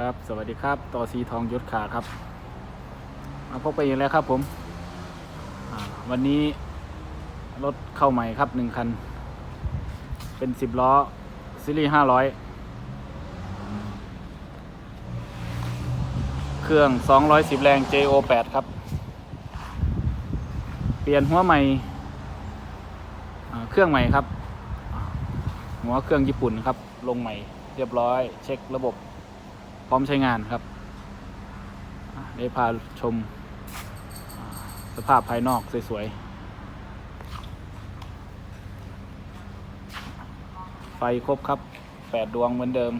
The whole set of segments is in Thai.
ครับ สวัสดีครับต่อสีทองยศขาครับ มาพบไปอีกแล้วครับผมวันนี้รถเข้าใหม่ครับหนึ่งคัน เป็นสิบล้อซีรีส์ห้าร้อยเครื่อง210แรง JO8 ครับ เปลี่ยนหัวใหม่เครื่องใหม่ครับ หัวเครื่องญี่ปุ่นครับ ลงใหม่เรียบร้อย เช็คระบบ พร้อมใช้งานครับได้พาชมสภาพภายนอกสวยๆ ไฟครบครับแปดดวงเหมือนเดิม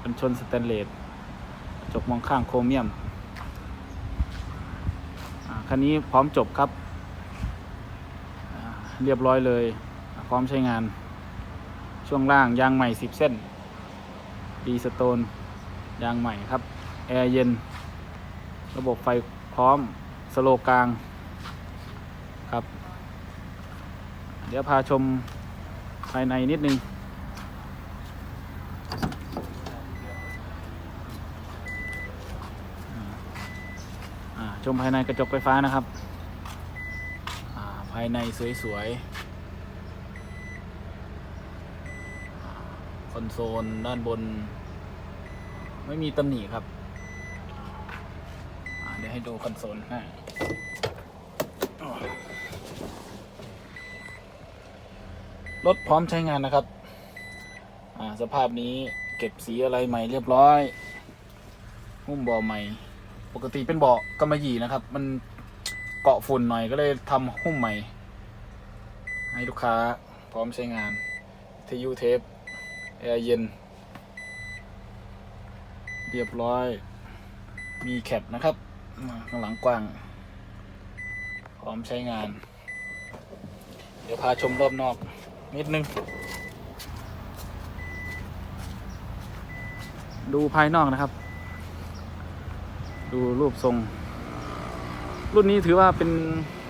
เป็นชนสแตนเลสจกมองข้างโครเมียม คันนี้พร้อมจบครับ เรียบร้อยเลย พร้อมใช้งาน ช่วงล่างยางใหม่ 10 เส้น ดีสโตน ยางใหม่ครับ แอร์เย็น ระบบไฟพร้อมสโลกลางครับ เดี๋ยวพาชมภายในนิดนึง ชมภายในกระจกไฟฟ้านะครับ ภายในสวยๆ คอนโซลด้านบน ไม่มีตำหนิครับเดี๋ยวให้ดูคอนโซลให้รถพร้อมใช้งานนะครับ สภาพนี้เก็บสีอะไรใหม่เรียบร้อย หุ้มเบาะใหม่ ปกติเป็นเบาะกำมะหยี่นะครับ มันเกาะฝุ่นหน่อยก็เลยทำหุ้มใหม่ ให้ลูกค้าพร้อมใช้งานเทยูเทปแอร์เย็น เรียบร้อย มีแคปนะครับข้างหลังกว้าง พร้อมใช้งาน เดี๋ยวพาชมรอบนอกนิดนึง ดูภายนอกนะครับ ดูรูปทรง รุ่นนี้ถือว่าเป็น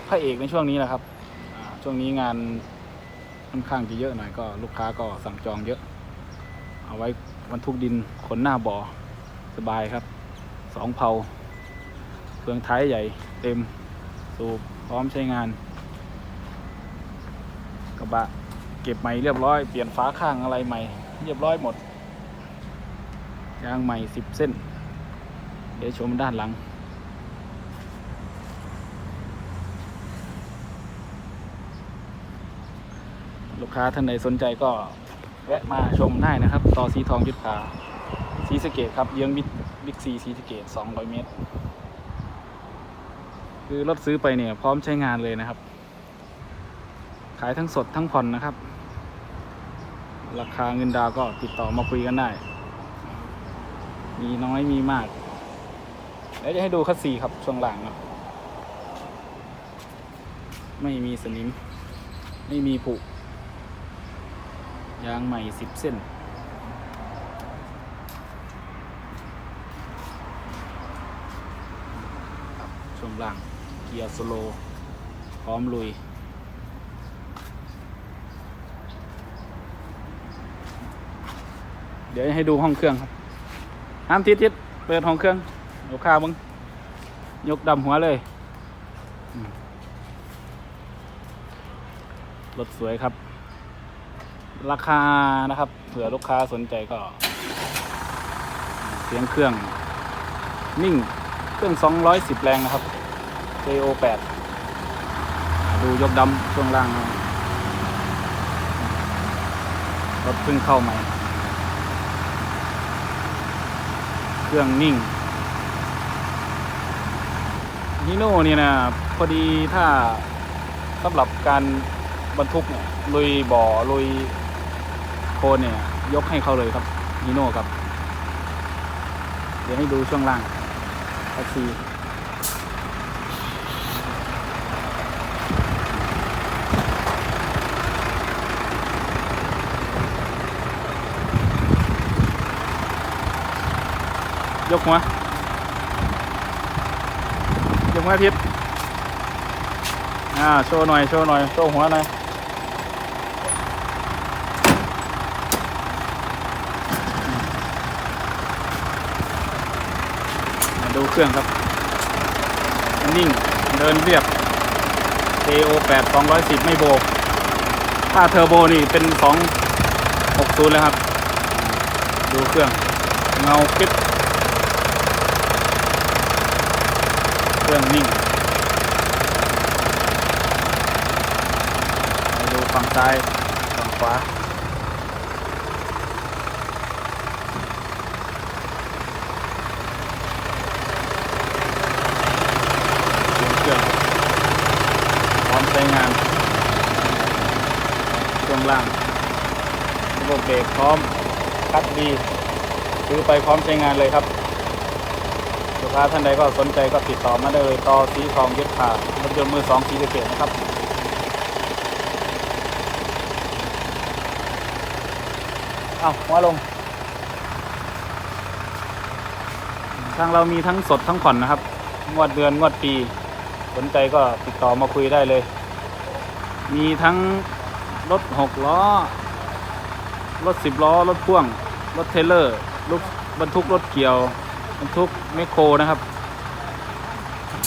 พระเอกในช่วงนี้แหละครับ ช่วงนี้งานค่อนข้างจะเยอะหน่อยก็ลูกค้าก็สั่งจองเยอะ เอาไว้บรรทุกดินขนหน้าบ่อ สบายครับสองเผาเครื่องท้ายใหญ่เต็ม สูบพร้อมใช้งาน กระบะเก็บใหม่เรียบร้อย เปลี่ยนฝาข้างอะไรใหม่ เรียบร้อยหมด ยางใหม่สิบเส้น เดี๋ยวชมด้านหลัง ลูกค้าท่านใดสนใจก็แวะมาชมได้นะครับ ต่อสีทองยุทธา สีสเกตครับเยื้องบิ๊กซีสีสเกต200 เมตร คือรถซื้อไปเนี่ย พร้อมใช้งานเลยนะครับ ขายทั้งสดทั้งผ่อนนะครับ ราคาเงินดาวก็ติดต่อมาคุยกันได้ มีน้อยมีมากเดี๋ยวจะให้ดูคัสซีครับช่วงหลังนะไม่มีสนิม ไม่มีผุยางใหม่สิบเส้น ช่วงล่าง เกียร์สโล พร้อมลุย เดี๋ยวให้ดูห้องเครื่องครับ ห้ามทิดทิดเปิดห้องเครื่องยกข้าวมึง ยกดำหัวเลย รถสวยครับ ราคานะครับ เผื่อลูกค้าสนใจก็ เสียงเครื่องนิ่ง เครื่อง 210 แรงนะครับ JO8 ดูยกดำช่วงล่าง รถเพิ่งเข้าใหม่ เครื่องนิ่งฮิโน่เนี่ยนะพอดีถ้าสำหรับการบรรทุกเนี่ยลุยบ่อลุยโคนเนี่ย ยกให้เขาเลยครับฮิโน่ครับ เดี๋ยวให้ดูช่วงล่างแท็กซี่ ยกหัวยกหัวพิษอ่าโชว์หน่อยโชว์หน่อยโชว์หัวหน่อยดูเครื่องครับ นิ่ง เดินเรียบ AO 8 210 ไม่โบก ถ้าเทอร์โบนี่เป็น 260เลยครับ ดูเครื่อง เงาคลิป เค รื่องนิ่งไปดูฝั่งซ้ายฝั่งขวาเครื่องพร้อมใช้งานช่วงล่างระบบเบรกพร้อมคัดดีซื้อไปพร้อมใช้งานเลยครับ ค้าท่านใดก็สนใจก็ติดต่อมาได้เลยต่อสีทองยึดขารถยนต์มือสองสีเกตนะครับเอาหัวลง ทางเรามีทั้งสดทั้งผ่อนนะครับ งวดเดือนงวดปี สนใจก็ติดต่อมาคุยได้เลย มีทั้งรถหกล้อ รถสิบล้อ รถพ่วง รถเทรลเลอร์รถบรรทุกรถเกี่ยว บรรทุกแมคโครนะครับ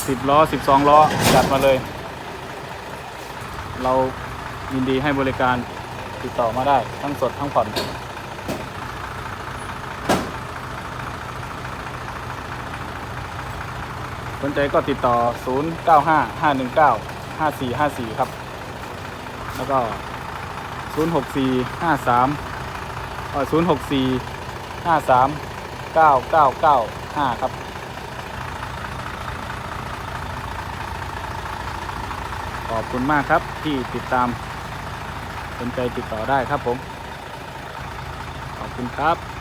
สิบล้อสิบสองล้อจัดมาเลย เรายินดีให้บริการติดต่อมาได้ทั้งสดทั้งผ่อนสนใจก็ติดต่อ 0 9 5 5 1 9 5 4 5 4 ครับ แล้วก็ 0 6 5 3เอ่อ0 6 4 5 3 9 9 9 5ครับ ขอบคุณมากครับที่ติดตามสนใจติดต่อได้ครับผม ขอบคุณครับ